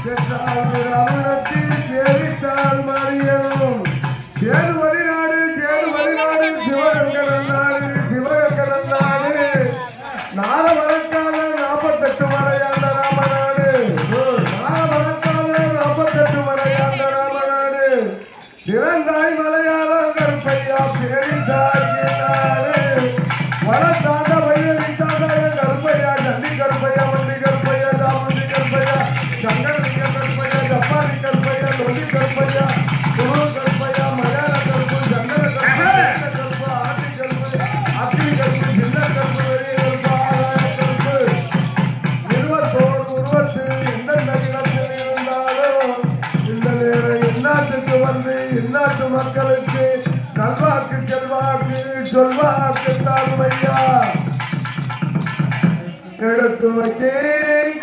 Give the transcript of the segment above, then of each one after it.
ரமணத்தில் சேவித்தால் மறியனும் தேடு வழிநாடு தேடு வழிநாடு சிவகங்கடந்தாடு சிவகங்கடந்தாடு நால வழக்கான நாற்பத்தெட்டு மலையாண்ட ராமநாடு நால வழக்கான நாற்பத்தெட்டு மலையாண்ட ராமநாடு திறந்தாய் மலையாளம் கற்பையா பேரிந்தாய் வந்து இந்நாட்டு மக்களுக்கு நல்வாக்கு செல்வாக்கு சொல்வாக்கு தாழ்மையா எடுத்து வைத்தேன்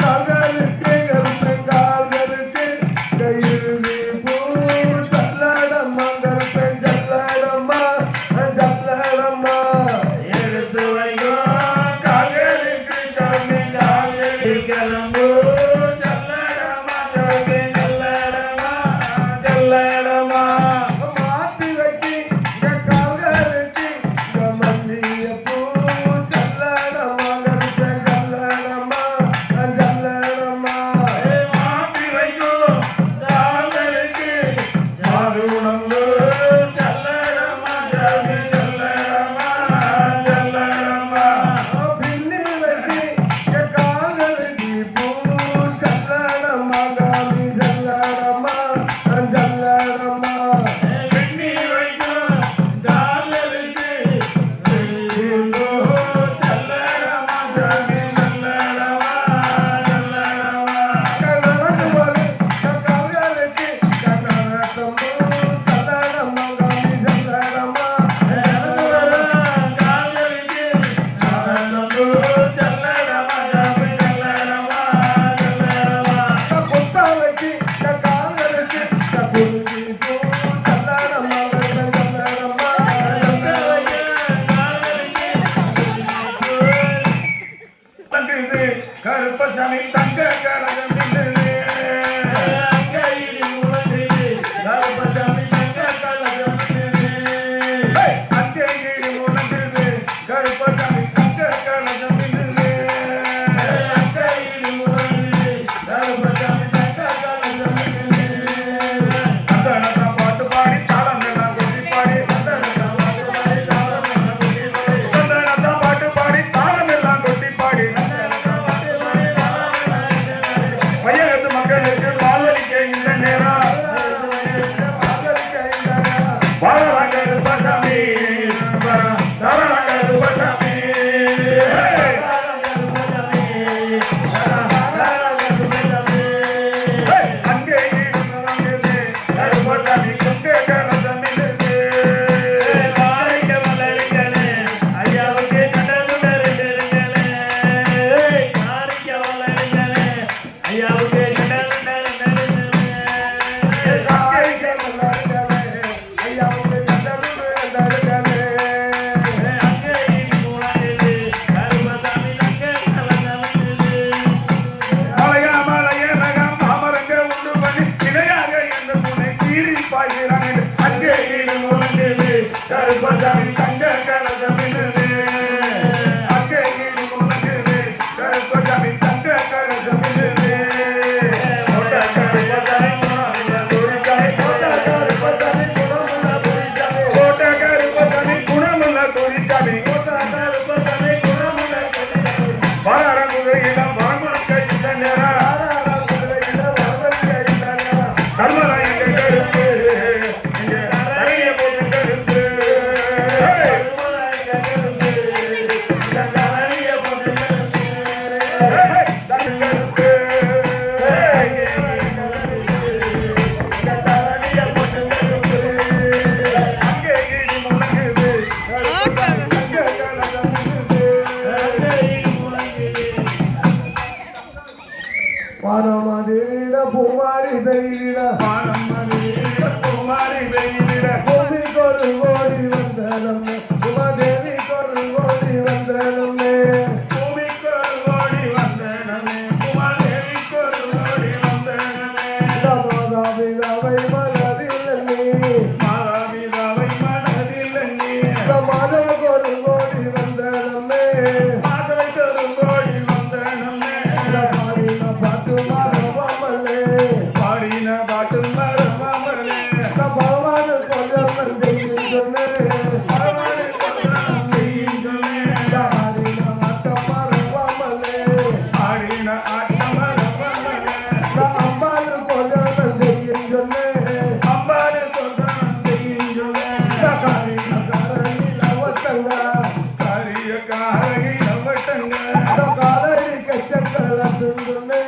கருப்பசாமி தங்க கரகம் கருப்பதாய் பரமதீர புமாரி பெய்திட பரமதீர புமாரி கொடு கோடி வந்தரம் காலடி நவட்டங்க காலடி கச்சத்தல துண்டுமே